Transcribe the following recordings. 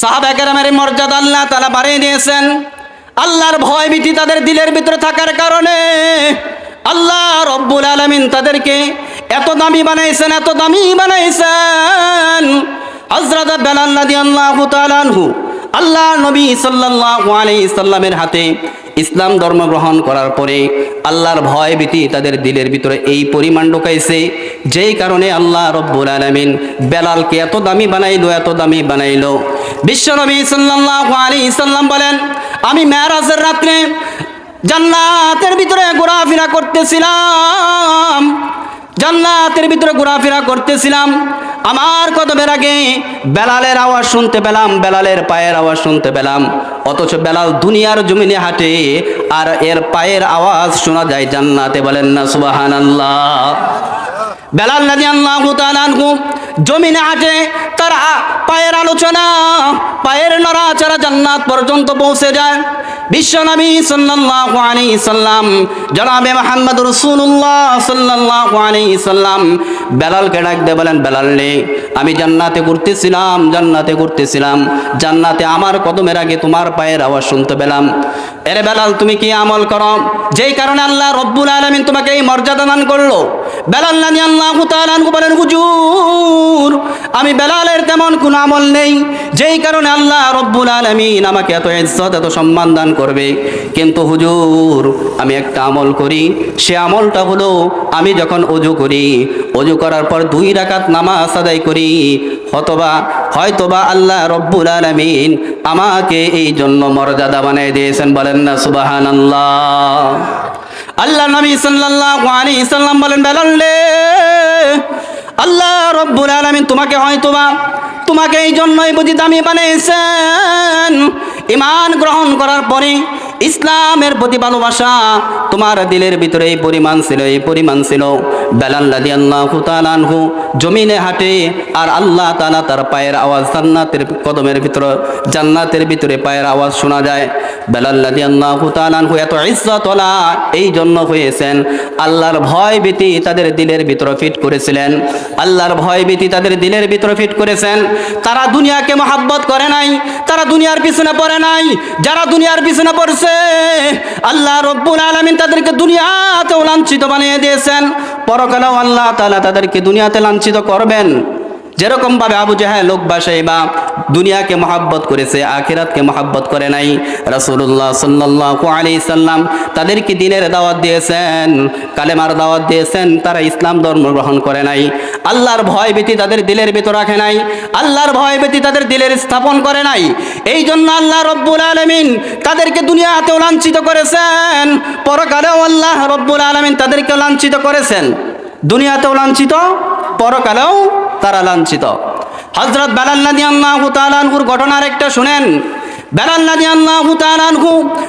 সাহাবাকেরামের মর্যাদা আল্লাহ তালা বাড়িয়ে দিয়েছেন। আল্লাহর ভয় ভীতি তাদের দিলের ভিতরে থাকার কারণে আল্লাহ রব্বুল আলমিন তাদেরকে এত দামি বানাইছেন, এত দামি বানাইছেন। হজরত বেলাল আল্লাহ আল্লাহ নবী সাল্লাহ আলাই ইসাল্লামের হাতে ইসলাম ধর্ম গ্রহণ করার পরে আল্লাহর ভয় ভীতি তাদের দিলের ভিতরে এই পরিমাণ ঢুকাইছে। যেই কারণে আল্লাহ রব্বুল আলামিন বেলালকে এত দামি বানাইলো, এত দামি বানাইলো। বিশ্বনবী সাল্লাল্লাহু আলাইহি সাল্লাম বলেন, আমি মেরাজের রাত্রে জান্নাতের ভিতরে ঘোরাফেরা করতেছিলাম। জান্নাতের ভিতরে ঘোরাফেরা করতেছিলাম। আমার কদমের আগে বেলালের আওয়াজ শুনতে পেলাম, বেলালের পায়ের আওয়াজ শুনতে পেলাম। অথচ বেলাল দুনিয়ার জমিনে হাঁটে আর এর পায়ের আওয়াজ শোনা যায় জান্নাতে বলেন না সুবাহান আল্লাহ বেলাল নাজি আল্লাহ জমিনে হাঁটে তার পায়ের আলোচনা, পায়ের নড়াচড়া জান্নাত পর্যন্ত পৌঁছে যায়। বিশ্বনবী সাল্লাল্লাহু আলাইহি সাল্লাম, জনাবে মুহাম্মদ রাসূলুল্লাহ সাল্লাল্লাহু আলাইহি সাল্লাম, বেলালকে ডাক দিয়ে বলেন, বেলাল রে, আমি জান্নাতে ঘুরতেছিলাম জান্নাতে ঘুরতেছিলাম, জান্নাতে আমার কদমের আগে তোমার পায়ের আওয়াজ শুনতে পেলাম। এরে বেলাল, তুমি কি আমল করো? যেই কারণে আল্লাহ রব্বুল আলামিন তোমাকে এই মর্যাদা দান করল। বেলাল নানি আল্লাহ তাআলা বলেন, হুজুর আমি বেলালের তেমন কোনো আমল নেই, যেই কারণে আল্লাহ রব্বুল আলামিন আমাকে এত ইজ্জত, এত সম্মান দান করবে। কিন্তু হুজুর, আমি একটা আমল করি, সে আমলটা হলো, আমি যখন অজু করি, অজু করার পর দুই রাকাত নামাজ আদায় করি, হতবা, হয়তোবা আল্লাহ রব্বুল আলামিন আমাকে এই জন্য মর্যাদা বানিয়ে দিয়েছেন, বলেন না, সুবহানাল্লাহ। আল্লাহ আল্লাহ নবী সাল্লাল্লাহু আলাইহি সাল্লাম বলেন, বেলাল আল্লাহ রব্বুল আলমিন তোমাকে হয়তোবা তোমাকে এই জন্যই বুঝি দামি বানিয়েছেন। ইমান গ্রহণ করার পরে ইসলামের প্রতি ভালোবাসা তোমার দিলের ভিতরে এই পরিমাণ ছিল, এই পরিমাণ ছিল। বেলাল্লাদি জমিনে হাঁটে আর আল্লাহ তালা তার পায়ের আওয়াজ জান্নাতের কদমের ভিতরে, জান্নাতের ভিতরে পায়ের আওয়াজ শোনা যায়। বেলাল্লাদি আল্লাহ তালানহু এত ইজ্জতলা এই জন্য হয়েছেন। আল্লাহর ভয় ভীতি তাদের দিলের ভিতরে ফিট করেছিলেন। আল্লাহর ভয় ভীতি তাদের দিলের ভিতরে ফিট করেছেন। তারা দুনিয়াকে মহাব্বত করে নাই, তারা দুনিয়ার পিছনে পড়ে নাই। যারা দুনিয়ার পিছনে পড়ছে আল্লাহ রব্বুল আলমিন তাদেরকে দুনিয়াতেও লাঞ্ছিত বানিয়ে দিয়েছেন। পরকালেও আল্লাহ তালা তাদেরকে দুনিয়াতে লাঞ্ছিত করবেন। যেরকম ভাবে আবু জাহেল লোক বাসায় বা দুনিয়াকে মহাব্বত করেছে, আখিরাতকে মহাব্বত করে নাই, রাসূলুল্লাহ সাল্লাল্লাহু আলাইহি সাল্লাম তাদেরকে দিনের দাওয়াত দিয়েছেন, কালেমার দাওয়াত দিয়েছেন, তারা ইসলাম ধর্ম গ্রহণ করে নাই। আল্লাহর ভয় ভীতি তাদের দিলের ভিতর রাখে নাই, আল্লাহর ভয় ভীতি তাদের দিলের স্থাপন করে নাই। এই জন্য আল্লাহ রব্বুল আলামিন তাদেরকে দুনিয়াতেও লাঞ্ছিত করেছেন, পরকালেও আল্লাহ রব্বুল আলামিন তাদেরকে লাঞ্ছিত করেছেন। দুনিয়াতেও লাঞ্ছিত, পরকালেও তারা লাঞ্ছিত। হজরত তালানহুর ঘটনার একটা শুনেন।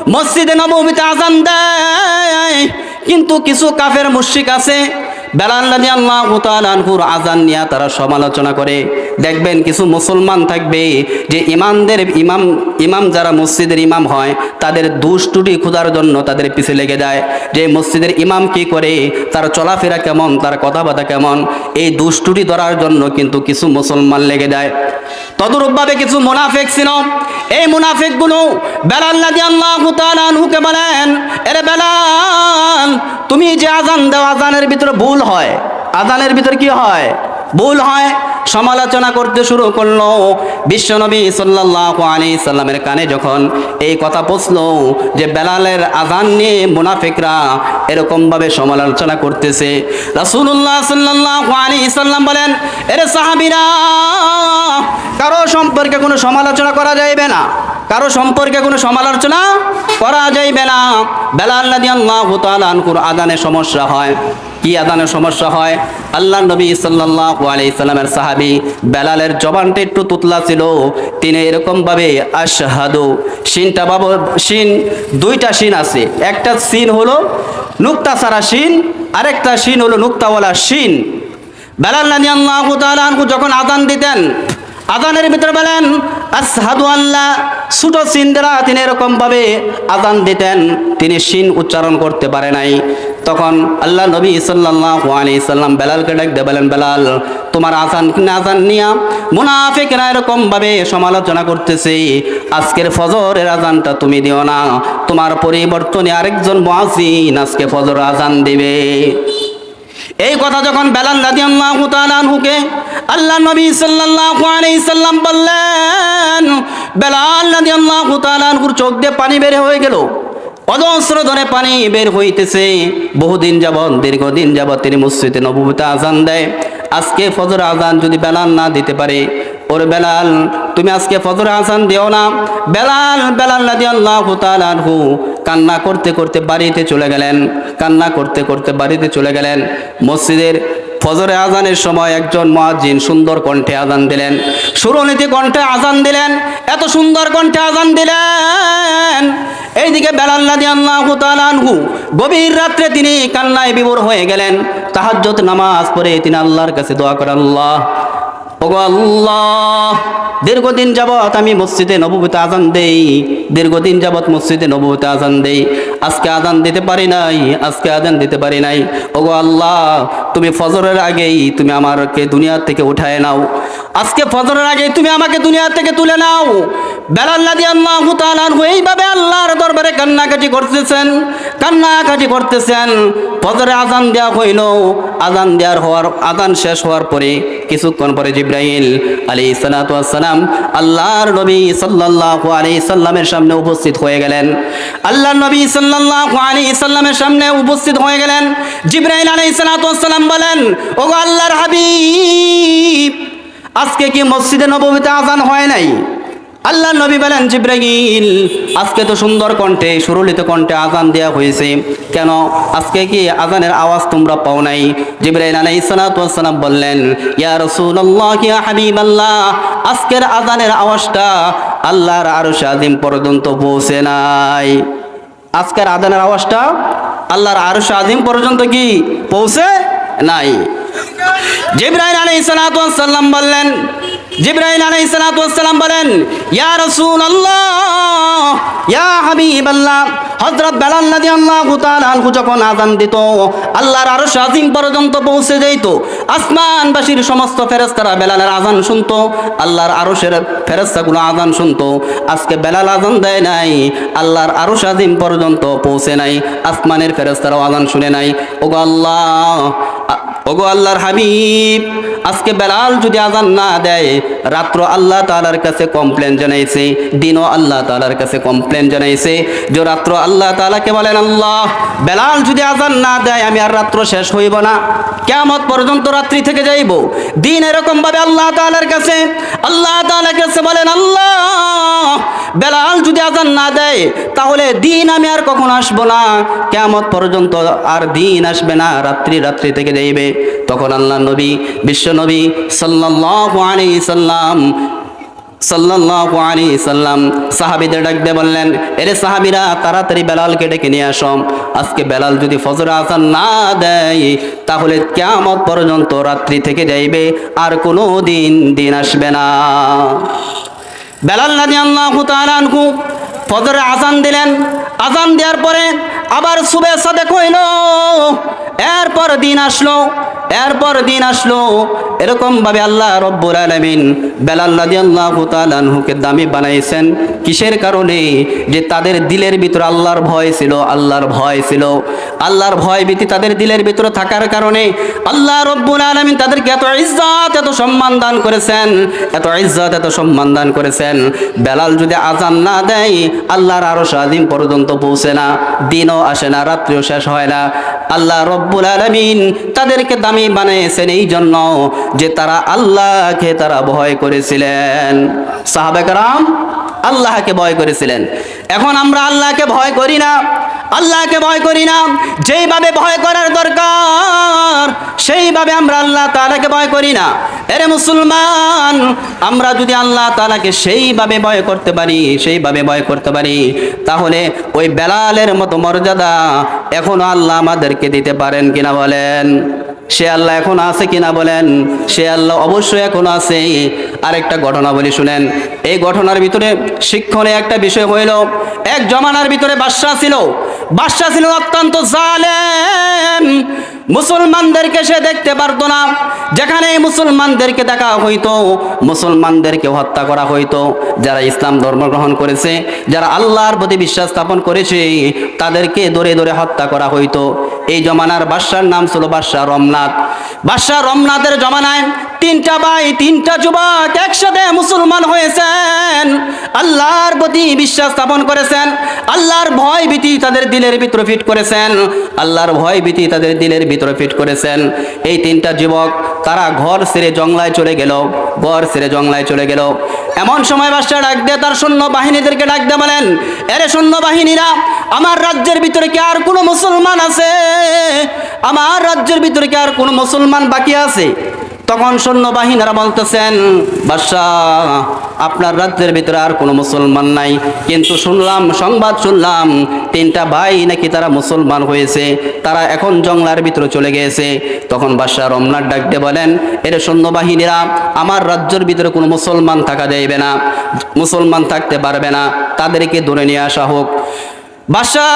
মসজিদে নবমীতে আজান দেয়। কিন্তু কিছু কাফের মুশিক আছে বেলাল্লাদি আল্লাহ তালানহুর আজান নিয়ে তারা সমালোচনা করে। দেখবেন কিছু মুসলমান থাকবে যে ইমামদের ইমাম ইমাম যারা মসজিদের ইমাম হয়, তাদের দুষ্টুটি খোঁজার জন্য তাদের পিছে লেগে যায়। যে মসজিদের ইমাম কি করে, তার চলাফেরা কেমন, তার কথাবার্তা কেমন, এই দুষ্টুটি ধরার জন্য কিন্তু কিছু মুসলমান লেগে যায়। তদরূপভাবে কিছু মুনাফেক ছিল। এই মুনাফেকগুলো বেলাল্লাদি আল্লাহ তাআলাকে বলেন, এরে বেলাল, তুমি যে আজান দাও আজানের ভিতরে ভুল হয়। আজানের ভিতরে কি হয়? ভুল হয়। সমালোচনা করতে শুরু করল বিশ্বনবী আলাইহি সাল্লামের কানে যখন এই কথা পৌঁছলো যে বেলালের আজান নিয়ে মুনাফিকরা এরকম ভাবে সমালোচনা করতেছে। বলেন, এরে সাহাবিরা, কারও সম্পর্কে কোনো সমালোচনা করা যাইবে না। কারও সম্পর্কে কোনো সমালোচনা করা যাইবে না। বেলাল রাদিয়াল্লাহু তাআলা আনহুর আজানে সমস্যা হয়। কি আদানের সমস্যা হয়? আল্লাহ নবী সাল্লাল্লাহু আলাইহি সাল্লামের সাহাবী বেলালের জবানটা একটু তুতলা ছিল। তিনি এরকম ভাবে আশহাদু শিনটা বাবু শিন দুইটা শিন আছে। একটা শিন হলো নুক্তা সারা শিন আরেকটা শিন হলো নুক্তাওয়ালা শিন বেলাল রাদিয়াল্লাহু তাআলা যখন আদান দিতেন, আদানের ভিতরে বলেন আসহাদু আল্লাহ ছোট সিন দ্বারা তিনি এরকম ভাবে আজান দিতেন, তিনি শিন উচ্চারণ করতে পারে নাই। তখন আল্লাহ নবী সাল্লাল্লাহু আলাইহি সাল্লাম বেলালকে ডাক দিয়ে বলেন, বেলাল, তোমার আজান কিনা আজান নিয়া? মুনাফিকরা এরকম ভাবে সমালোচনা করতেছে, আজকের ফজরের আজানটা তুমি দিও না, তোমার পরিবর্তনে আরেকজন মুয়াজ্জিন আজকে ফজর আজান দিবে। এই কথা যখন বেলাল রাদিয়াল্লাহু তাআলা আনহুকে আল্লাহ নবী সাল্লাল্লাহু আলাইহি সাল্লাম বললেন, বেলাল রাদিয়াল্লাহু তাআলা আনহুর চোখ দিয়ে পানি বের হয়ে গেল। অজস্র ধরে পানি বের হইতেছে। বহুদিন যাবৎ, দীর্ঘদিন যাবৎ তিনি মসজিদে নবুতে আজান দেয়। আজকে ফজর আজান যদি বেলাল না দিতে পারে, ওর বেলাল, তুমি আজকে ফজর আজান দিও না। বেলাল বেলাল রাদিয়াল্লাহু তাআলা আনহু কান্না করতে করতে বাড়িতে চলে গেলেন। কান্না করতে করতে বাড়িতে চলে গেলেন। মসজিদের ফজরে আজানের সময় একজন মহাজিন সুন্দর কণ্ঠে আজান দিলেন। সুরনীতি কণ্ঠে আজান দিলেন। এত সুন্দর কণ্ঠে আজান দিলেন। এইদিকে বেলাল রাদিয়াল্লাহু তাআলা আনহু গভীর রাত্রে তিনি কান্নায় বিবর হয়ে গেলেন। তাহাজ্জত নামাজ পড়ে তিনি আল্লাহর কাছে দোয়া করেন, আল্লাহ, ওগো আল্লাহ দীর্ঘদিন যাবৎ আমি মসজিদে নবুতে আজান দেই, দীর্ঘদিন যাবৎ মসজিদে নবুতে আজান দেই। আজকে আজান দিতে পারি নাই, আজকে আজান দিতে পারি নাই। ওগো আল্লাহ, তুমি ফজরের আগেই তুমি আমাকে দুনিয়া থেকে উঠায় নাও। আজকে ফজরের আগেই তুমি আমাকে দুনিয়া থেকে তুলে নাও। বেলাল্লাদি আল্লাহ এইভাবে আল্লাহর দরবারে করতেছেন, কান্নাকাটি করতেছেন। ফজরে আজান দেওয়া হইল আজান দেওয়ার হওয়ার আজান শেষ হওয়ার পরে, কিছুক্ষণ পরে জিব্রাইল আলী সালাম আল্লাহর নবী সাল্লাল্লাহু আলাইহি সাল্লামের সামনে উপস্থিত হয়ে গেলেন। আল্লাহর নবী সাল্লাল্লাহু আলাইহি সাল্লামের সামনে উপস্থিত হয়ে গেলেন। জিব্রাইল আলাইহিস সালাতু সালাম বলেন, ওগো আল্লাহর হাবিব, আজকে কি মসজিদে নববীতে আজান হয় নাই? আল্লাহ নবী বলেন, জিব্রাইল, আজকে তো সুন্দর কণ্ঠে, সুরলিত কণ্ঠে আজান দেওয়া হয়েছে। কেন? আজকে কি আজানের আওয়াজ তোমরা পাও নাই? জিব্রাইল আলাইহিস সালাম বললেন, ইয়া রাসূলুল্লাহ, ইয়া হাবিবাল্লাহ, আজকের আজানের আওয়াজটা আল্লাহর আরশ আযিম পর্যন্ত পৌঁছে নাই। আজকের আজানের আওয়াজটা আল্লাহর আরশ আযিম পর্যন্ত কি পৌঁছে নাই? জিব্রাইল আলাইহিস সালাম বললেন জিব্রাইল আলাইহিস সালাম বলেন, ইয়া রাসূলুল্লাহ, ইয়া হাবিবাল্লাহ, হযরত বেলাল রাদিয়াল্লাহু তাআলা আনহু যখন আযান দিত, আল্লাহর আরশ আযিম পর্যন্ত পৌঁছে যাইত, আসমানবাসীর সমস্ত ফেরেশতারা বেলালের আযান শুনতো, আল্লাহর আরশের ফেরেশতাগুলো আযান শুনতো, আজকে বেলাল আযান দেয় নাই, আল্লাহর আরশ আযিম পর্যন্ত পৌঁছে নাই, আসমানের ফেরেশতারাও আযান শুনে নাই, ওগো আল্লাহ ওগো আল্লাহর হাবিব, আজকে বেলাল যদি আজান না দেয়, রাত্র আল্লাহ তালার কাছে কমপ্লেন জানাইছে, দিনও আল্লাহ তালার কাছে কমপ্লেন জানাইছে। যে রাত্র আল্লাহ তালাকে বলেন, আল্লাহ, বেলাল যদি আজান না দেয়, আমি আর রাত্র শেষ হইব না। কেমত পর্যন্ত রাত্রি থেকে যাইব। দিন এরকম ভাবে আল্লাহ তালার কাছে, আল্লাহ তালার কাছে বলেন, আল্লাহ, বেলাল যদি আজান না দেয়, তাহলে দিন আমি আর কখন আসব না? কেমত পর্যন্ত আর দিন আসবে না, রাত্রি রাত্রি থেকে যাইবে। তখন আল্লাহ নবী, বিশ্ব নবী সাল্লাল্লাহু আলাইহি সাল্লাম, সাল্লাল্লাহু আলাইহি সাল্লাম সাহাবীদের ডাক বললেন, এরে সাহাবীরা, তাড়াতাড়ি বেলালকে ডেকে নিয়ে আসো। আজকে বেলাল যদি ফজর আজান না দেয়, তাহলে কিয়ামত পর্যন্ত রাত্রি থেকে যাইবে, আর কোনো দিন দিন আসবে না। বেলাল রাদিয়াল্লাহু তাআলা আনহু ফজরে আজান দিলেন। আজান দেওয়ার পরে আবার সুবে সাদেক হইল। এরপর দিন আসলো, এরপর দিন আসলো। এরকম ভাবে আল্লাহ রব্বুল আলামিন বেলাল আনহুকে দামি বানাইছেন। কিসের কারণে? যে তাদের দিলের ভিতরে আল্লাহর ভয় ছিল, আল্লাহর ভয় ছিল। আল্লাহর ভয় ভীতি তাদের দিলের ভিতরে থাকার কারণে আল্লাহ রব্বুল আলামিন তাদেরকে এত ইজ্জত, এত সম্মান দান করেছেন। এত ইজ্জত, এত সম্মান দান করেছেন। বেলাল যদি আজান না দেয়, আল্লাহর আরও স্বাধীন পর্যন্ত পৌঁছে না, দিনও আসে না, রাত্রিও শেষ হয় না। আল্লাহ রব্বুল আলামিন তাদেরকে দামি বানিয়েছেন এই জন্য যে তারা আল্লাহকে তারা ভয় করেছিলেন। সাহাবেকরাম আল্লাহকে ভয় করেছিলেন। এখন আমরা আল্লাহকে ভয় করি না। আল্লাহকে ভয় করি না। যেইভাবে ভয় করার দরকার, সেইভাবে আমরা আল্লাহ তাআলাকে ভয় করি না। এরে মুসলমান, আমরা যদি আল্লাহ তাআলাকে সেইভাবে ভয় করতে পারি, সেইভাবে ভয় করতে পারি, তাহলে ওই বেলালের মতো মর্যাদা এখনও আল্লাহ আমাদেরকে দিতে পারেন কিনা বলেন? সে আল্লাহ এখন আছে কিনা বলেন? সে আল্লাহ অবশ্যই এখন আছে। আরেকটা ঘটনা বলি শুনেন। এই ঘটনার ভিতরে শিক্ষণে একটা বিষয় হইল, এক জমানার ভিতরে বাদশাহ ছিল। বাদশাহ ছিল অত্যন্ত জালেম। মুসলমানদেরকে সে দেখতে পারতো না। যেখানে মুসলমানদেরকে দেখা হইতো, মুসলমানদেরকে হত্যা করা হইতো। যারা ইসলাম ধর্ম গ্রহণ করেছে, যারা আল্লাহর প্রতি বিশ্বাস স্থাপন করেছে, তাদেরকে দরে দরে হত্যা করা হইতো। এই জমানার বাদশার নাম ছিল বাদশাহ রমনাথ বাদশাহ রমনাথের জমানায় তিনটা ভাই, তিনটা যুবক একসাথে মুসলমান হয়েছেন। আল্লাহর প্রতি বিশ্বাস স্থাপন করেছেন। আল্লাহর ভয় ভীতি তাদের দিলের ভিতরে ফিট করেছেন। আল্লাহর ভয় ভীতি তাদের দিলের ভিতরে ফিট করেছেন। এই তিনটা যুবক তারা ঘর ছেড়ে জংলায় চলে গেল, ঘর ছেড়ে জংলায় চলে গেল। এমন সময় বাদশাহ ডাক দিয়ে তার সৈন্য বাহিনীদেরকে ডাক দিয়ে বলেন, এরে সৈন্য বাহিনীরা আমার রাজ্যের ভিতরে কি আর কোনো মুসলমান আছে? আমার রাজ্যের ভিতরে কি আর কোনো মুসলমান বাকি আছে? তখন সৈন্যবাহিনীরা বলতেছেন বাদশাহ আপনার রাজ্যের ভিতরে আর কোনো মুসলমান নাই। কিন্তু শুনলাম, সংবাদ শুনলাম, তিনটা ভাই নাকি তারা মুসলমান হয়েছে, তারা এখন জংলার ভিতরে চলে গিয়েছে। তখন বাদশাহ রমনার ডাকতে বলেন, এর সৈন্যবাহিনীরা, আমার রাজ্যের ভিতরে কোনো মুসলমান থাকা যাইবে না, মুসলমান থাকতে পারবে না, তাদেরকে ধরে নিয়ে আসা হোক। বাদশাহ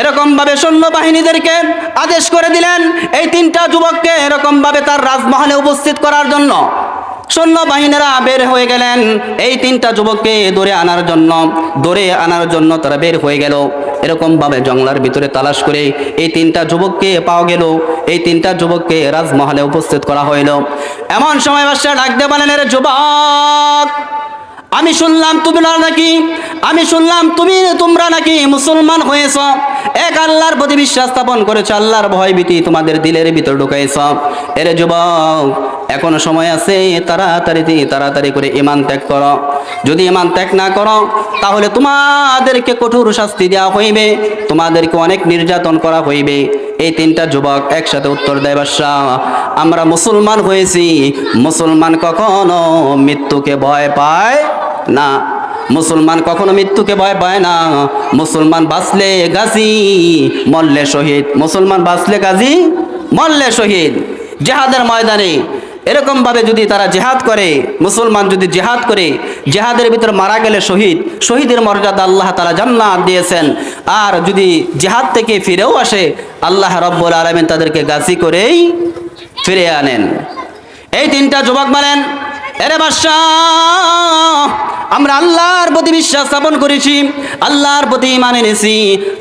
এরকম ভাবে সৈন্যবাহিনীদেরকে আদেশ করে দিলেন এই তিনটা যুবককে এরকম ভাবে তার রাজমহলে উপস্থিত করার জন্য। সৈন্যবাহিনীরা বের হয়ে গেলেন। এই তিনটা যুবককে দৌড়ে আনার জন্য দৌড়ে আনার জন্য তারা বের হয়ে গেল। এরকম ভাবে জংলার ভিতরে তালাশ করে এই তিনটা যুবককে পাওয়া গেল। এই তিনটা যুবককে রাজমহলে উপস্থিত করা হইল। এমন সময় বাদশাহ ডাক দিয়ে বলেন এর যুবক আমি শুনলাম তুমি না নাকি? আমি শুনলাম তুমি তোমরা নাকি মুসলমান হয়েছ। এক আল্লাহর প্রতি বিশ্বাস স্থাপন করেছ, আল্লাহর ভয় ভীতি তোমাদের দিলের ভিতর ঢুকাইছ। এর যুবক, এখনও সময় আছে, তাড়াতাড়ি তাড়াতাড়ি করে ইমান ত্যাগ করো। যদি ইমান ত্যাগ না করো, তাহলে তোমাদেরকে কঠোর শাস্তি দেওয়া হইবে, তোমাদেরকে অনেক নির্যাতন করা হইবে। এই তিনটা যুবক একসাথে উত্তর দেয় বাদশাহ আমরা মুসলমান হয়েছি। মুসলমান কখনো মৃত্যুকে ভয় পায় না। মুসলমান কখনো মৃত্যুকে ভয় পায় না। মুসলমান বাঁচলে গাজী মল্লে শহীদ। মুসলমান বাঁচলে গাজী মল্লে শহীদ। জেহাদের ময়দানে এরকম ভাবে যদি তারা জেহাদ করে, মুসলমান যদি জেহাদ করে, জেহাদের ভিতর মারা গেলে শহীদ, শহীদের মর্যাদা আল্লাহ তালা জান্নাত দিয়েছেন। আর যদি জেহাদ থেকে ফিরেও আসে, আল্লাহ রব্বুল আলমিন তাদেরকে গাছি করেই ফিরে আনেন। এই তিনটা যুবক মানেন এরে বাদশাহ! আমরা আল্লাহর প্রতি বিশ্বাস স্থাপন করেছি, আল্লাহর প্রতি ইমান এনেছি,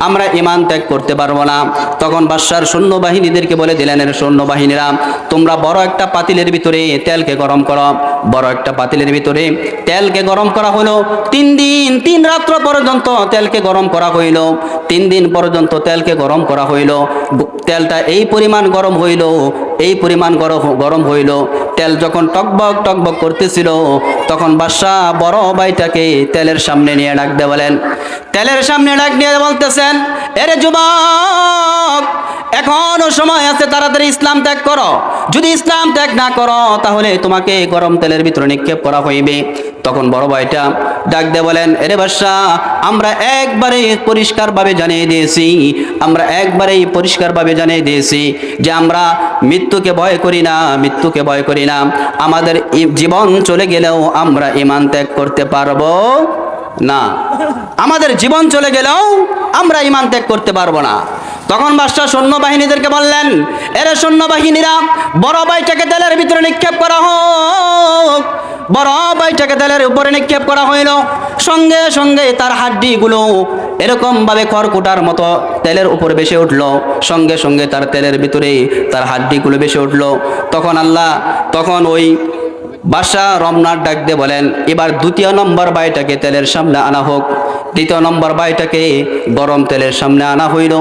আমরা ইমান ত্যাগ করতে পারব না। তখন বাদশার সৈন্যবাহিনীদেরকে বলে দিলেন, এর সৈন্যবাহিনীরা, তোমরা বড় একটা পাতিলের ভিতরে তেলকে গরম করো। বড় একটা পাতিলের ভিতরে তেলকে গরম করা হলো। তিন দিন, তিন রাত্র পর্যন্ত তেলকে গরম করা হইল। তিন দিন পর্যন্ত তেলকে গরম করা হইল। তেলটা এই পরিমাণ গরম হইল, এই পরিমাণ গরম গরম হইল। তেল যখন টকবক টকবক করতেছিল, তখন বাদশাহ বড় ভাইটাকে তেলের সামনে নিয়ে ডাক দে বলেন, তেলের সামনে ডাক নিয়ে বলতেছেন, এরে যুবক, এখনও সময় আছে তাড়াতাড়ি ইসলাম ত্যাগ করো। যদি ইসলাম ত্যাগ না করো, তাহলে তোমাকে গরম তেলের ভিতরে নিক্ষেপ করা হইবে। তখন বড় ভাইটা ডাক দিয়ে বলেন, এরে বাদশাহ আমরা একবারে পরিষ্কারভাবে জানিয়ে দিয়েছি, আমরা একবারেই পরিষ্কারভাবে জানিয়ে দিয়েছি যে আমরা মৃত্যুকে ভয় করি না, মৃত্যুকে ভয় করি না। আমাদের জীবন চলে গেলেও আমরা ইমান ত্যাগ করতে পারব না। আমাদের জীবন চলে গেলেও আমরা ইমান ত্যাগ করতে পারব না। তখন বাদশাহ সৈন্যবাহিনীদেরকে বললেন, এরে সৈন্যবাহিনীরা, বড় ভাইটাকে তেলের ভিতরে নিক্ষেপ করা হোক। বড় ভাইটাকে তেলের উপরে নিক্ষেপ করা হইল। সঙ্গে সঙ্গে তার হাড্ডিগুলো এরকম ভাবে খড়কুটার মতো তেলের উপরে বেশি উঠল। সঙ্গে সঙ্গে তার তেলের ভিতরে তার হাড্ডিগুলো বেশি উঠল। তখন আল্লাহ, তখন ওই বাদশাহ রমনার ডাক দিয়ে বলেন, এবার দ্বিতীয় নম্বর বাইটাকে তেলের সামনে আনা হোক। দ্বিতীয় নম্বর বাইটাকে গরম তেলের সামনে আনা হইল।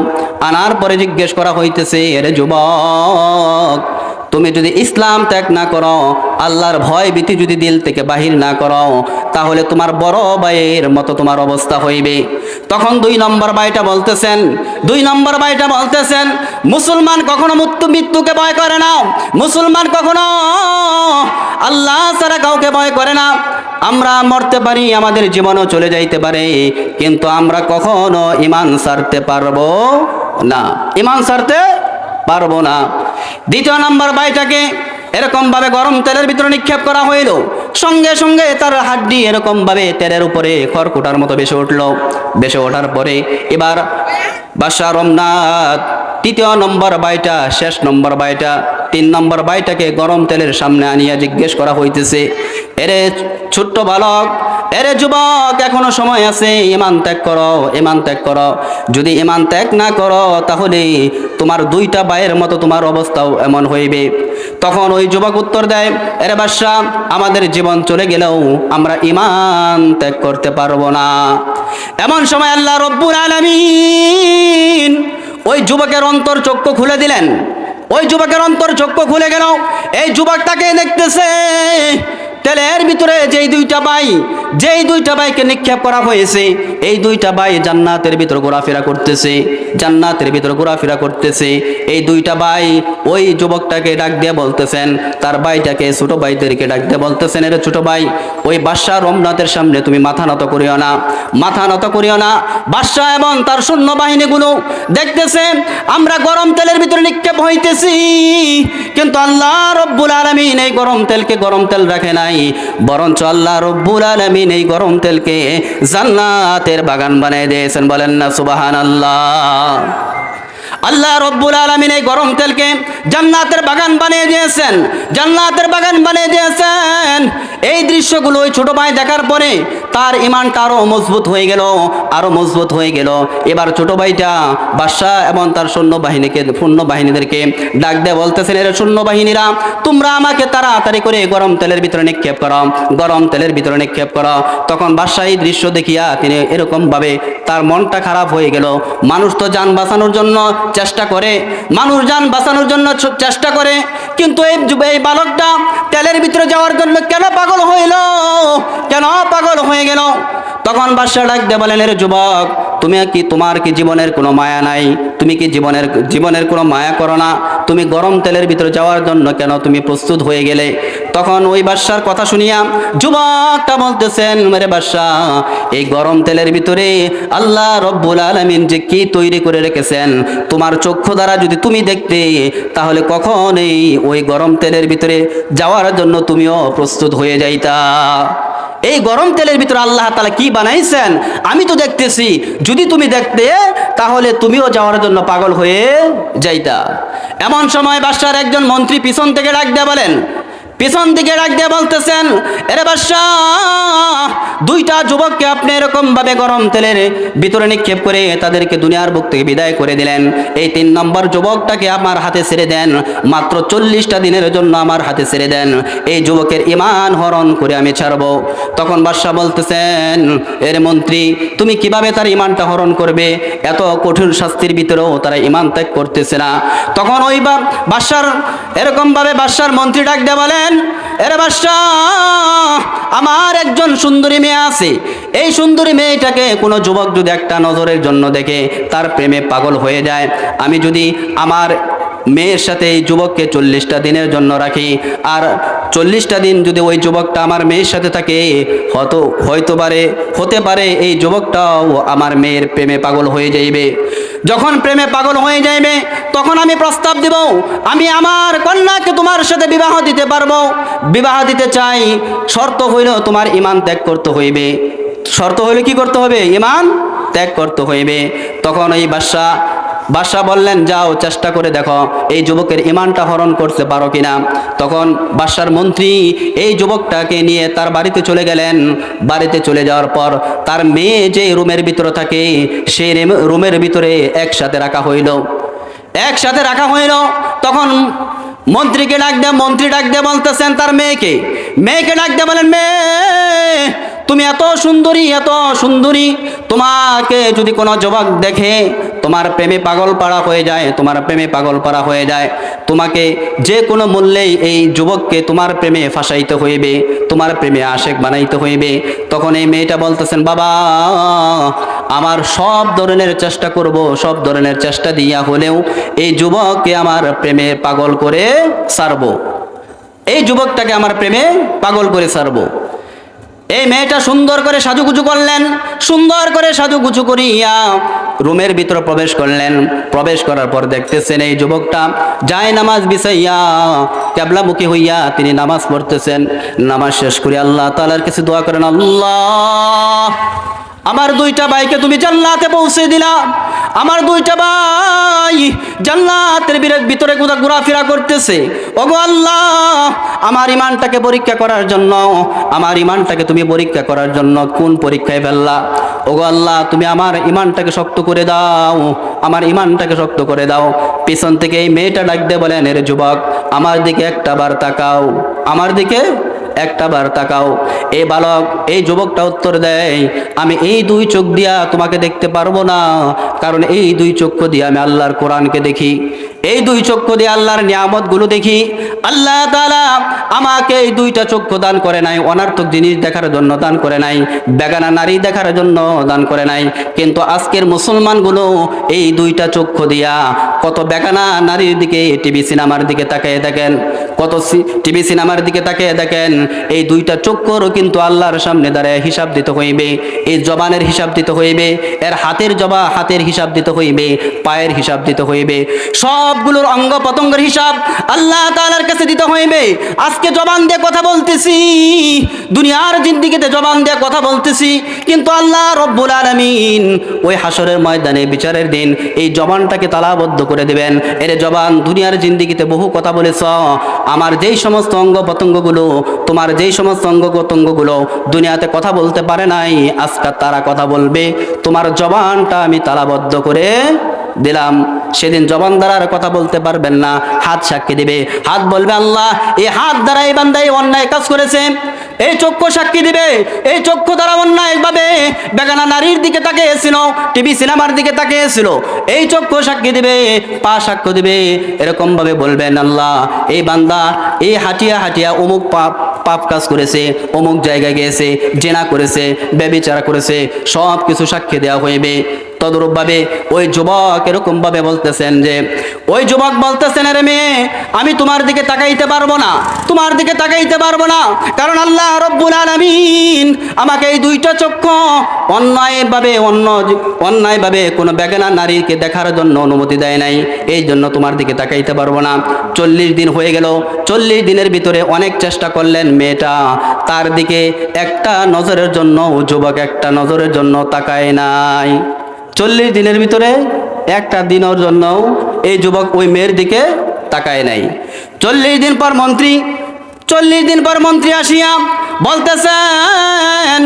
আনার পরে জিজ্ঞেস করা হইতেছে, এরে যুবক তুমি যদি ইসলাম ত্যাগ না করো, আল্লাহর ভয় ভীতি যদি দিল থেকে বাহির না করো, তাহলে তোমার বড় ভাইয়ের মতো তোমার অবস্থা হইবে। তখন দুই নম্বর ভাইটা বলতেছেন, দুই নম্বর ভাইটা বলতেছেন, মুসলমান কখনো মৃত্যু মৃত্যুকে ভয় করে না। মুসলমান কখনো আল্লাহ ছাড়া কাউকে ভয় করে না। আমরা মরতে পারি, আমাদের জীবনও চলে যাইতে পারে, কিন্তু আমরা কখনো ইমান সারতে পারব না। ইমান সারতে পারব না। দ্বিতীয় নাম্বার বাইটাকে এরকম ভাবে গরম তেলের ভিতরে নিক্ষেপ করা হইল। সঙ্গে সঙ্গে তার হাড্ডি এরকম ভাবে তেলের উপরে খড়কুটার মতো বেসে উঠল। বেসে ওঠার পরে এবার বাসা রমনাথ তৃতীয় নম্বর বাইটা, শেষ নম্বর বাইটা, তিন নম্বর বাইটাকে গরম তেলের সামনে আনিয়া জিজ্ঞেস করা হইতেছে, এরে ছোট্ট বালক, এরে যুবক, এখনও সময় আছে ইমান ত্যাগ করো ইমান ত্যাগ করো। যদি ইমান ত্যাগ না করো, তাহলে তোমার দুইটা বায়ের মতো তোমার অবস্থাও এমন হইবে। তখন ওই যুবক উত্তর দেয়, এরে বাদশাহ আমাদের জীবন চলে গেলেও আমরা ইমান ত্যাগ করতে পারব না। এমন সময় আল্লাহ রব্বুল আলামিন ওই যুবকের অন্তর চক্ষু খুলে দিলেন। ওই যুবকের অন্তর চক্ষু খুলে গেল। এই যুবকটাকে দেখতেছে তেলের ভিতরে যেই দুইটা বাই, যেই দুইটা বাইকে নিক্ষেপ করা হয়েছে, এই দুইটা বাই জান্নাতের ভিতর ঘোরাফেরা করতেছে, জান্নাতের ভিতর ঘোরাফেরা করতেছে। এই দুইটা বাই ওই যুবকটাকে ডাক দিয়ে বলতেছেন, তার ভাইটাকে, ছোট ভাইদেরকে ডাক দিয়ে বলতেছেন, এর ছোট ভাই, ওই বাদশাহ রমনাথের সামনে তুমি মাথা নত করিও না, মাথা নত করিও না। বাদশাহ এবং তার সৈন্য বাহিনীগুলো দেখতেছে আমরা গরম তেলের ভিতরে নিক্ষেপ হইতেছি, কিন্তু আল্লাহ রব্বুল আলমিন এই গরম তেলকে গরম তেল রাখে নাই। বরঞ্চ আল্লাহ রব্বুল আলমিন এই গরম তেলকে জান্নাতের বাগান বানিয়ে দিয়েছেন। বলেন না সুবাহান আল্লাহ আল্লাহ রব্বুল আলমিন এই গরম তেলকে জান্নাতের বাগান বানিয়ে দিয়েছেন। জান্নাতের বাগান বানিয়ে দিয়েছেন। এই দৃশ্যগুলো ওই ছোট ভাই দেখার পরে তার ইমানটা আরও মজবুত হয়ে গেল আরও মজবুত হয়ে গেল। এবার ছোট ভাইটা বাদশাহ এবং তার সৈন্য বাহিনীকে পূর্ণ বাহিনীদেরকে ডাক দিয়ে বলতেছেন, এর সৈন্য বাহিনীরা তোমরা আমাকে তাড়াতাড়ি করে গরম তেলের ভিতরে নিক্ষেপ করো, গরম তেলের ভিতরে নিক্ষেপ করো। তখন বাদশাহ এই দৃশ্য দেখিয়া তিনি এরকমভাবে তার মনটা খারাপ হয়ে গেল। মানুষ তো যান বাঁচানোর জন্য চেষ্টা করে। মানুষ যান বাঁচানোর জন্য চেষ্টা করে। কিন্তু এই এই বালকটা তেলের ভিতরে যাওয়ার জন্য কেন পাগল হইল? কেন পাগল হয়ে গেল? তখন বাদশাহ ডাক বলেন, এর যুবক তুমি কি তোমার কি জীবনের কোনো মায়া নাই? তুমি কি জীবনের জীবনের কোনো মায়া করো না? তুমি গরম তেলের ভিতরে যাওয়ার জন্য কেন তুমি প্রস্তুত হয়ে গেলে? তখন ওই বাদশার কথা শুনিয়া যুবকটা বলতেছেন মেরে বাদশাহ এই গরম তেলের ভিতরে আল্লাহ রব্বুল আলমিন যে কি তৈরি করে রেখেছেন, তোমার চক্ষু দ্বারা যদি তুমি দেখতে, তাহলে কখনই ওই গরম তেলের ভিতরে যাওয়ার জন্য তুমিও প্রস্তুত হয়ে যাইতা। এই গরম তেলের ভিতরে আল্লাহ তালা কি বানাইছেন? আমি তো দেখতেছি, যদি তুমি দেখতে, তাহলে তুমিও যাওয়ার জন্য পাগল হয়ে যাইতা। এমন সময় বাদশার একজন মন্ত্রী পিছন থেকে ডাক দেয়া বলেন পিছন দিকে ডাক দিয়ে বলতেছেন, এরে বাদশাহ দুইটা যুবককে আপনি এরকম ভাবে গরম তেলের ভিতরে নিক্ষেপ করে তাদেরকে দুনিয়ার বুক থেকে বিদায় করে দিলেন। এই তিন নম্বর যুবকটাকে আমার হাতে ছেড়ে দেন, মাত্র চল্লিশটা দিনের জন্য আমার হাতে ছেড়ে দেন। এই যুবকের ইমান হরণ করে আমি ছাড়বো। তখন বাদশাহ বলতেছেন, এর মন্ত্রী, তুমি কীভাবে তার ইমানটা হরণ করবে? এত কঠিন শাস্তির ভিতরেও তারা ইমান ত্যাগ করতেছে না। তখন ওই বাদশার এরকম ভাবে বাদশার মন্ত্রী ডাক দিয়ে বলেন এরে বাদশাহ, আমার একজন সুন্দরী মেয়ে আছে। এই সুন্দরী মেয়েটাকে কোনো যুবক যদি একটা নজরের জন্য দেখে, তার প্রেমে পাগল হয়ে যায়। আমি যদি আমার মেয়ের সাথে এই যুবককে চল্লিশটা দিনের জন্য রাখি, আর চল্লিশটা দিন যদি ওই যুবকটা আমার মেয়ের সাথে থাকে হয়তো হয়তো পারে, হতে পারে এই যুবকটাও আমার মেয়ের প্রেমে পাগল হয়ে যাইবে। যখন প্রেমে পাগল হয়ে যাইবে, তখন আমি প্রস্তাব দিব, আমি আমার কন্যাকে তোমার সাথে বিবাহ দিতে পারব। বিবাহ দিতে চাই, শর্ত হইল তোমার ইমান ত্যাগ করতে হইবে। শর্ত হইলে কি করতে হবে? ইমান ত্যাগ করতে হইবে। তখন ওই বাদশাহ বাদশাহ বললেন, যাও, চেষ্টা করে দেখো, এই যুবকের ইমানটা হরণ করতে পারো কিনা? তখন বাদশার মন্ত্রী এই যুবকটাকে নিয়ে তার বাড়িতে চলে গেলেন। বাড়িতে চলে যাওয়ার পর তার মেয়ে যে রুমের ভিতরে থাকে, সেই রুমের ভিতরে একসাথে রাখা হইল। একসাথে রাখা হইল। তখন মন্ত্রীকে ডাক দেয়, মন্ত্রী ডাক দিয়ে বলতেছেন তার মেয়েকে। মেয়েকে ডাক দিয়ে বলেন, মেয়ে, তুমি এত সুন্দরী এত সুন্দরী। তোমাকে যদি কোনো যুবক দেখে তোমার প্রেমে পাগল পাড়া হয়ে যায়, তোমার প্রেমে পাগল পাড়া হয়ে যায়। তোমাকে যে কোনো মূল্যেই এই যুবককে তোমার প্রেমে ফাঁসাইতে হইবে, তোমার প্রেমে আশেক বানাইতে হইবে। তখন এই মেয়েটা বলতেছেন, বাবা, আমার সব ধরনের চেষ্টা করব, সব ধরনের চেষ্টা দিয়া হলেও এই যুবককে আমার প্রেমে পাগল করে সারবো এই যুবকটাকে আমার প্রেমে পাগল করে সারবো এই মেয়েটা সুন্দর করে সাজুগুজু করলেন, সুন্দর করে সাজুগুজু করিয়া রুমের ভিতরে প্রবেশ করলেন। প্রবেশ করার পর দেখতেছেন এই যুবকটা যায় নামাজ বিছাইয়া ক্যাবলামুখী হইয়া তিনি নামাজ পড়তেছেন। নামাজ শেষ করে আল্লাহ তালার কাছে দোয়া করেন, আল্লাহ, আমার দুইটা ভাইকে তুমি জান্নাতে পৌঁছে দিলা। আমার দুইটা ভাই জান্নাতের বিরে- ভিতরে কোথাও ঘোরাফেরা করতেছে। ওগো আল্লাহ, আমার ইমানটাকে পরীক্ষা করার জন্য, আমার ইমানটাকে তুমি পরীক্ষা করার জন্য কোন পরীক্ষায় ফেললা? ওগো আল্লাহ, তুমি আমার ইমানটাকে শক্ত করে দাও, আমার ইমানটাকে শক্ত করে দাও। পিছন থেকে এই মেয়েটা ডাক দিয়ে বলেন, এর যুবক, আমার দিকে একটা বার তাকাও, আমার দিকে একটা বার তাকাও। এ বালক, এই যুবকটা উত্তর দেয়, আমি এই দুই চোখ দিয়া তোমাকে দেখতে পারব না, কারণ এই দুই চক্ষু দিয়ে আমি আল্লাহর কোরআনকে দেখি। এই দুই চক্ষু দিয়ে আল্লাহর নিয়ামতগুলো দেখি। আল্লাহ তাআলা আমাকে এই দুইটা চক্ষু দান করে নাই, অনার্থক জিনিস দেখার জন্য দান করে নাই, বেগানা নারী দেখার জন্য দান করে নাই। কিন্তু আজকের মুসলমানগুলো এই দুইটা চক্ষু দিয়া কত বেগানা নারীর দিকে, টিভি সিনেমার দিকে তাকিয়ে দেখেন, কত টিভি সিনেমার দিকে তাকিয়ে দেখেন, এই দুইটা চক্ষুরও কিন্তু আল্লাহর সামনে দাঁড়ায় হিসাব দিতে হইবে, এই জবানের হিসাব দিতে হইবে, এর হাতের জবা হাতের হিসাব দিতে হইবে, পায়ের হিসাব দিতে হইবে। সবগুলোর অঙ্গ পতঙ্গের হিসাব আল্লাহ তাআলার কাছে দিতে হইবে। আজকে জবান দিয়ে কথা বলতেছি, দুনিয়ার জিন্দিগিতে জবান দিয়ে কথা বলতেছি, কিন্তু আল্লাহ রব্বুল আলামিন ওই হাসরের ময়দানে বিচারের দিন এই জবানটাকে তালাবদ্ধ করে দেবেন। এর জবান দুনিয়ার জিন্দিগিতে বহু কথা বলেছ। আমার যেই সমস্ত অঙ্গ পতঙ্গগুলো তোমার যেই সমস্ত অঙ্গ পতঙ্গগুলো দুনিয়াতে কথা বলতে পারে নাই আজকাল তারা কথা বলবে। তোমার জবানটা আমি তালাবদ্ধ করে দিলাম। সেদিন জবান দ্বারা আর কথা বলতে পারবেন না, হাত সাক্ষী দিবে। হাত বলবে, আল্লাহ, এই হাত দ্বারা এই বান্দাই অন্যায় কাজ করেছে। এই চক্ষু সাক্ষী দিবে। এই চক্ষু দ্বারা অন্যায় ভাবে বেগানা নারীর দিকে তাকিয়েছিল, টিভি সিনেমার দিকে তাকিয়েছিল। এই চক্ষু সাক্ষী দিবে, পা সাক্ষ্য দিবে। এরকম ভাবে বলবেন, আল্লাহ, এই বান্দা, এই হাটিয়া হাটিয়া অমুক পাপ পাপ কাজ করেছে, অমুক জায়গায় গিয়েছে, জেনা করেছে, ব্যবিচার করেছে সব কিছু সাক্ষী দেওয়া হইবে। তদরূপভাবে ওই যুবক এরকম ভাবে বলতেছেন যে, ওই যুবক বলতেছেন আরে মেয়ে, আমি তোমার দিকে তাকাইতে পারব না, তোমার দিকে তাকাইতে পারব না, কারণ আল্লাহ রব্বুল আলামিন আমাকে এই দুইটা চক্ষু অন্যায়ভাবে অন্য অন্যায়ভাবে কোনো বেগানা নারীকে দেখার জন্য অনুমতি দেয় নাই, এই জন্য তোমার দিকে তাকাইতে পারব না। চল্লিশ দিন হয়ে গেল, চল্লিশ দিনের ভিতরে অনেক চেষ্টা করলেন মেয়েটা, তার দিকে একটা নজরের জন্য, যুবক একটা নজরের জন্য তাকায় নাই। চল্লিশ দিনের ভিতরে একটা দিনের জন্য এই যুবক ওই মেয়ের দিকে তাকায় নাই। চল্লিশ দিন পর মন্ত্রী, চল্লিশ দিন পর মন্ত্রী আসিয়া বলতেছেন,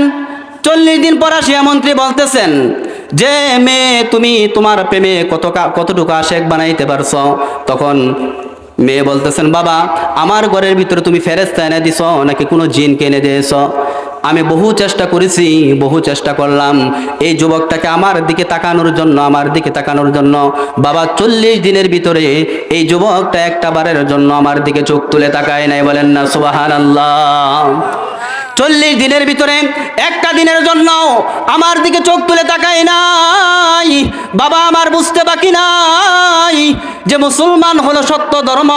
চল্লিশ দিন পর আসিয়া মন্ত্রী বলতেছেন, যে মেয়ে তুমি তোমার প্রেমে কত কতটুকু আশেক বানাইতে পারছ? তখন মেয়ে বলতেছেন, বাবা, আমার ঘরের ভিতরে তুমি ফেরেস্তা এনে দিছ, নাকি কোনো জিনকে এনে দিয়েছ? আমি বহু চেষ্টা করেছি, বহু চেষ্টা করলাম। এই যুবকটাকে আমার দিকে তাকানোর জন্য, আমার দিকে তাকানোর জন্য, বাবা চল্লিশ দিনের ভিতরে এই যুবকটা একটা বারের জন্য আমার দিকে চোখ তুলে তাকায় নাই, বলেন না সুবাহান চল্লিশ দিনের ভিতরে একটা দিনের জন্য আমার দিকে চোখ তুলে তাকায় নাই। বাবা আমার বুঝতে বাকি নাই যে মুসলমান হলো সত্য ধর্ম,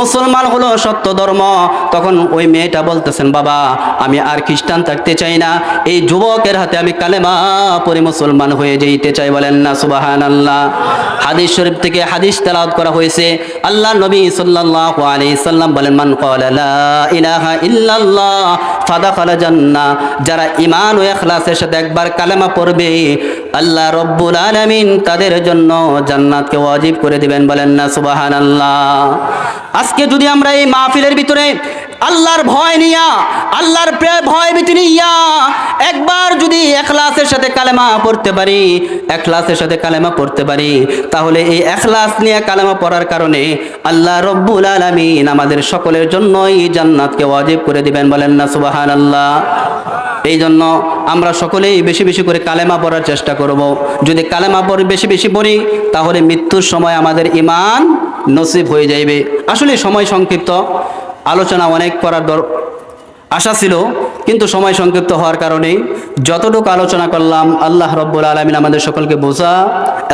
মুসলমান হলো সত্য ধর্ম। তখন ওই মেয়েটা বলতেছেন, বাবা, আমি আর খ্রিস্টান থাকতে চাই না, এই যুবকের হাতে আমি কালেমা পরে মুসলমান হয়ে যেতে চাই বলেন না সুবাহান আল্লাহ হাদিস শরীফ থেকে হাদিস তেলাওয়াত করা হয়েছে আল্লাহ নবী সাল্লাল্লাহু আলাইহি সাল্লাম বলেন, মান ইলাহা ইল্লাল্লাহ জান্নাহ। যারা ঈমান ও ইখলাসের সাথে একবার কালেমা পড়বে, আল্লাহ রব্বুল আলামিন তাদের জন্য জান্নাতকে ওয়াজিব করে দিবেন বলেন না, সুবহানাল্লাহ। আজকে যদি আমরা এই মাহফিলের ভিতরে আল্লাহর ভয় নিয়া, আল্লাহর ভয় ভীতি নিয়া একবার যদি এখলাসের সাথে কালেমা পড়তে পারি, এখলাসের সাথে কালেমা পড়তে পারি, তাহলে এই এখলাস নিয়ে কালেমা পড়ার কারণে আল্লাহ রব্বুল আলামিন আমাদের সকলের জন্যই জান্নাতকে ওয়াজিব করে দিবেন বলেন না, সুবহানাল্লাহ। এই জন্য আমরা সকলেই বেশি বেশি করে কালেমা পড়ার চেষ্টা করব। যদি কালেমা পড়ি, বেশি বেশি পড়ি, তাহলে মৃত্যুর সময় আমাদের ইমান নসিব হয়ে যাইবে। আসলে সময় সংক্ষিপ্ত। আলোচনা অনেক করার দর আশা ছিল, কিন্তু সময় সংক্ষিপ্ত হওয়ার কারণে যতটুকু আলোচনা করলাম, আল্লাহ রব্বুল আলমিন আমাদের সকলকে বোঝা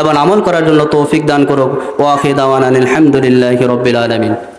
এবং আমল করার জন্য তৌফিক দান করুক। ওয়াফিদ আওয়ান আলহামদুলিল্লাহ রব্বুল আলমিন।